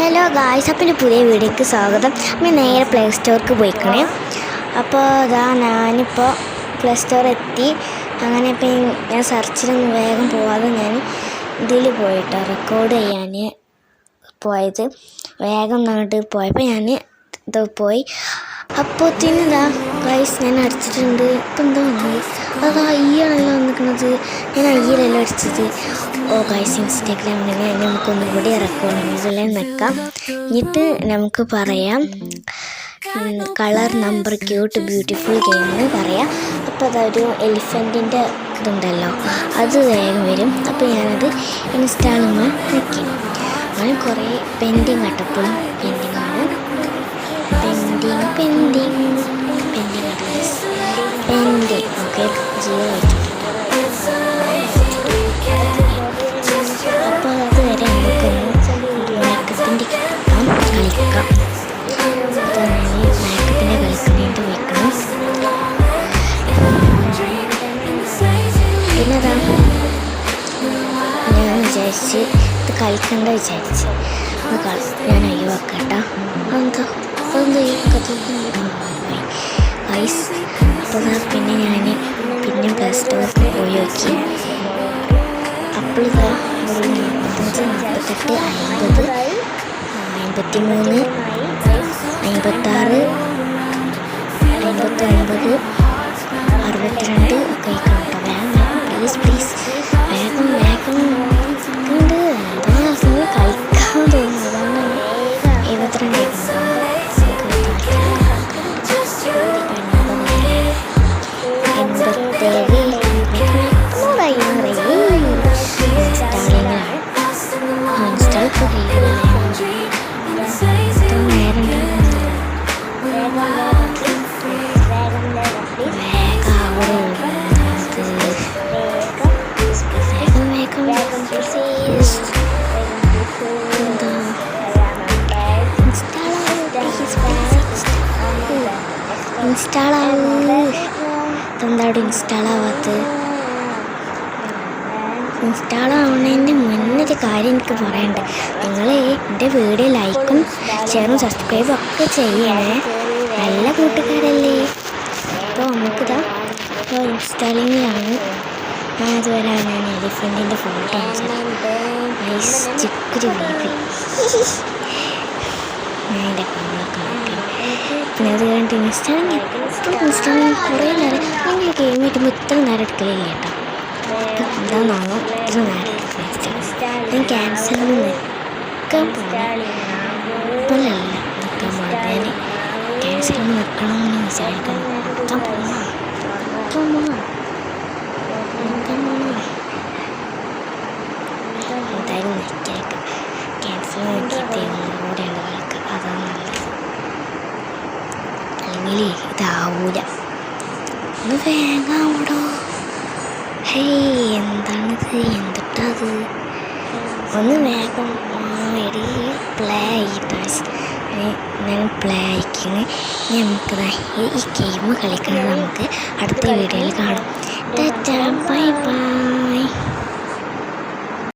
Hello guys അപ്പം പുതിയ വീഡിയോക്ക് സ്വാഗതം. ഞാൻ നേരെ പ്ലേ സ്റ്റോർക്ക് പോയിക്കണേ. അപ്പോൾ അതാ ഞാനിപ്പോൾ പ്ലേ സ്റ്റോർ എത്തി. അങ്ങനെ ഇപ്പം ഞാൻ സെർച്ചിലൊന്നും വേഗം പോവാതെ ഞാൻ ഇതിൽ പോയിട്ടോ റെക്കോർഡ് ചെയ്യാൻ പോയത്. വേഗം നാട്ടിൽ പോയപ്പോൾ ഞാൻ ഇത് പോയി. അപ്പോഴത്തേനും ഇതാ ഗൈസ് ഞാൻ അടിച്ചിട്ടുണ്ട്. ഇപ്പം എന്താ വന്നത് അതാ അയ്യാണല്ലോ വന്നിരിക്കുന്നത്. ഞാൻ അയ്യലല്ലോ അടിച്ചത്. ഓ ഗൈസ് അതിന് കൂടി ഒന്നുകൂടി ഇറക്കുകയാണെങ്കിൽ നിൽക്കാം. എന്നിട്ട് നമുക്ക് പറയാം. Colour number cute beautiful game എന്ന് പറയാം. അപ്പോൾ അതൊരു എലിഫന്റിന്റെ ഇതുണ്ടല്ലോ. അത് വേഗം വരും. അപ്പോൾ ഞാനത് ഇൻസ്റ്റാളുമ്പോൾ നിൽക്കും അങ്ങനെ കുറേ പെൻഡിങ് ആട്ടപ്പോഴും പെൻഡിങ് പിന്നെ ഞാൻ വിചാരിച്ച് ഇത് കളിക്കണ്ട വിചാരിച്ച്. അത് കളി ഞാൻ ഒഴിവാക്കട്ട. എന്താ അപ്പോൾ പിന്നെ ഞാൻ പിന്നെ പ്ലസ് ടു പോയി നോക്കി. അപ്പോൾ ഇതാ ഒരു നാൽപ്പത്തഞ്ച് നാൽപ്പത്തെട്ട് അൻപത് അൻപത്തി മൂന്ന് അൻപത്താറ് അൻപത്തൊൻപത് അറുപത്തിരണ്ട് ഒക്കെ please. ഇൻസ്റ്റാൾ ആവ് അവിടെ ഇൻസ്റ്റാൾ ആവാത്തത് ഇൻസ്റ്റാൾ ആവുന്നതിന്റെ മുന്നൊരു കാര്യം എനിക്ക് പറയണ്ട് നിങ്ങൾ എന്റെ വീഡിയോ ലൈക്കും ഷെയറും സബ്സ്ക്രൈബും ഒക്കെ ചെയ്യണേ. നല്ല കൂട്ടുകാരല്ലേ? അപ്പോൾ നമുക്കിതാ ഇപ്പോൾ ഇൻസ്റ്റാളിങ്ങിലാണ് ഞാൻ അതുവരെ ഞാൻ എലിഫന്റിന്റെ ഫോട്ടോ ഐസ് ചിക്കൊരു ബേബി ഞാൻ എന്റെ കമ്മ പിന്നെ അത് കഴിഞ്ഞിട്ട് ഇൻസ്റ്റാളിങ് ഇൻസ്റ്റാളിങ് കുറേ നേരം നിങ്ങൾ ഗെയിം കിട്ടുമ്പോൾ ഇത്ര നേരം എടുക്കലില്ല കേട്ടോ. എന്താണെന്നാണോ ഇത്ര നേരം ഞാൻ ക്യാൻസൽ നിൽക്കാൻ ഇപ്പോഴല്ല നിൽക്കാൻ പോകുന്നത് ഞാൻ ക്യാൻസൽ നിൽക്കണമെന്ന് വിചാരിക്കണം നിൽക്കാൻ പോകണം നിൽക്കാൻ പോകണം നിൽക്കാൻ പോകണം എന്തായാലും നിൽക്കേക്കാം ക്യാൻസർ നോക്കിയിട്ട് ഒന്നുകൂടെയാണ് കളിക്കുക അതാണ് നല്ലത് അല്ലെങ്കിൽ ഇതാവൂല ഒന്ന് വേഗം ആവടോ. ഹേയ് എന്താണിത്? എന്തിട്ടത്? ഒന്ന് വേഗം വെരി പ്ലേ ആയിട്ട് ഞാൻ പ്ലേ ആയിക്കുന്നത് നമുക്ക് ഈ ഗെയിം കളിക്കുന്നത് നമുക്ക് അടുത്ത വീഡിയോയിൽ കാണാം. Bye bye.